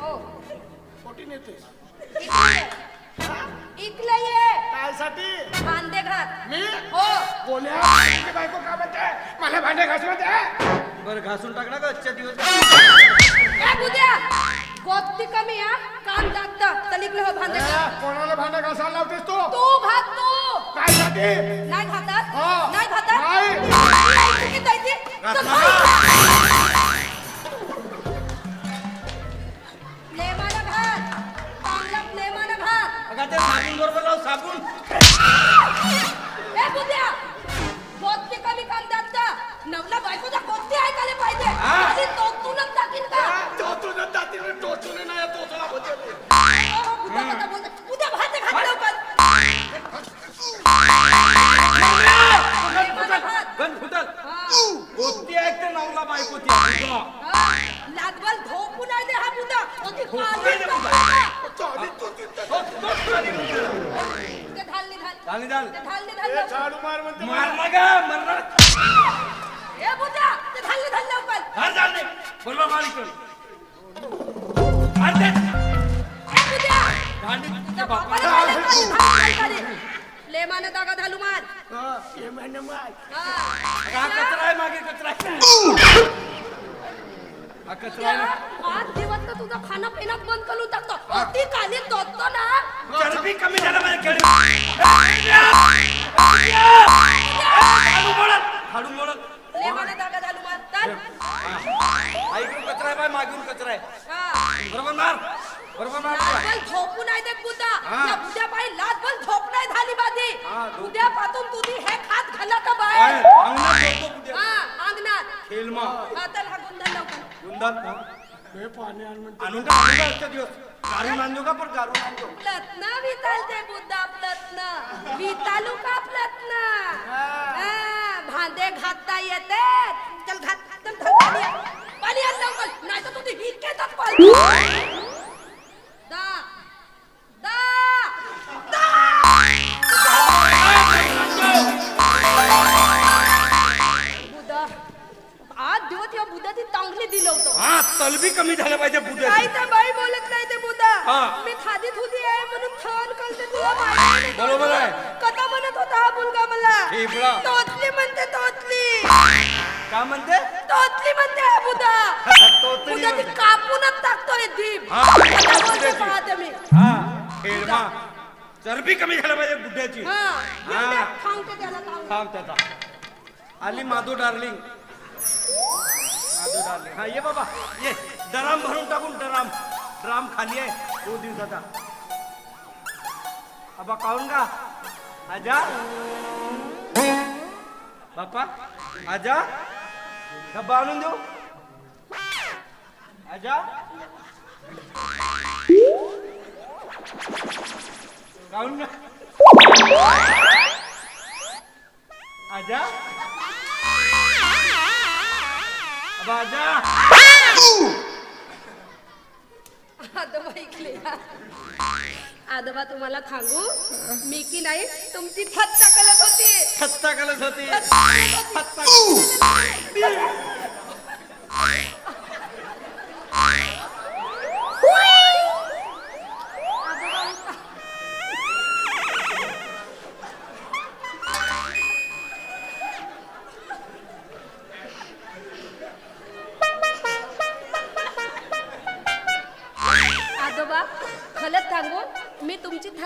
हो. कोटी नेतेस इकडे ये. काय साठी कांदे घात मी? हो. बोल्या तुझी बायको का म्हणते मला भांडे घासू दे बरं घासून टाक ना दिवस ए बुद्या! गोष्टी कमी हा? काम जास्त. तर इकडे हो भांडे घात. कोणाला भांडे घासायला लावतेस तू? तू घात तू! काय साठी नाही घातात हो. नाही घातात नाही. नाही चुकीचं आहे ते. तर घातला. घात अगं ते साबून बरोबर लाव ते. चाली. झाडू मार म्हणते मार ना मरणार ए ते हार झाले बरोबर मालिक ए तुझ्या बापाला घाल घाल घाल. लेमानं दागा घालू मार हा, हे म्हणे मार हा. हा कचरा आहे मागे कचरा आहे हा कचरा आहे ना? आज दिवस तर तुझं खाणं पिणं बंद करून टाकतो? अति काली दोतो ना. चरबी कमी झालं माझ्या खेळी हाडू मोडत हाडू मोडत लेमानं दागा घालू मार. चल. ऐकून कचरा आहे बाय मागून कचरा आहे. हा. बरोबर मार. बरोबर मार. तुला. लाजबल झोपू नाही देत बुद्धा. हा. या बुद्धा बाई लाजबल झोप नाही झाली माझी हा, झोप. पासून तुझी हे खात घाला का आहे, बाहेर अंगणात झोपतो कुठे? हा अंगणात. खेळ मग. लवकर गुंडात हे पाणी आण म्हणते. आणून का आणून का आजच्या दिवस. गारून आणतो का पण गारून आणतो प्लतन वितालते बुद्धा प्लतन वितालू का प्लतन भांडे घातता येते. चल घात चल चल पाणी आण. पाणी लवकर. नाही तर तुझी हिट केतात पाहिजे या बुद्धाची चांगली दिलं होतं. हा तलबी कमी झालं पाहिजे काय बुद्धाची तर बाई बोलत नाही ते बुद्धा हा. मी खादीत होती आहे म्हणून छान कळते तुला माहिती बरोबर आहे. कथा म्हणत होता हा मुलगा मला. ठेपला. तोतली म्हणते तोतली. का म्हणते? तोतली म्हणते हा बुद्धा तोतली बुद्धा ती म्हणते. कापूनच टाकतोय दीप. हा. कथा बोलते पाहते मी. हा चरबी कमी झालं पाहिजे बुद्धाची हा हा. त्या सांगते त्याला सांग थांब त्याचा. आली माधू डार्लिंग. हा ये बाबा ये. डराम भरून टाकून डराम ड्राम खाली आहे. दोन दिवसाचा. बाबा काऊन का आजा? बाप्पा आजा? डब्बा आणून देऊ. आजा? काऊन का आजा? आदोबा या. आदोबा तुम्हाला सांगू मी की नाही तुमची थत्ता कलत होती. थत्ता कलत होती. आजोबा खलत सांगू मी तुमची थक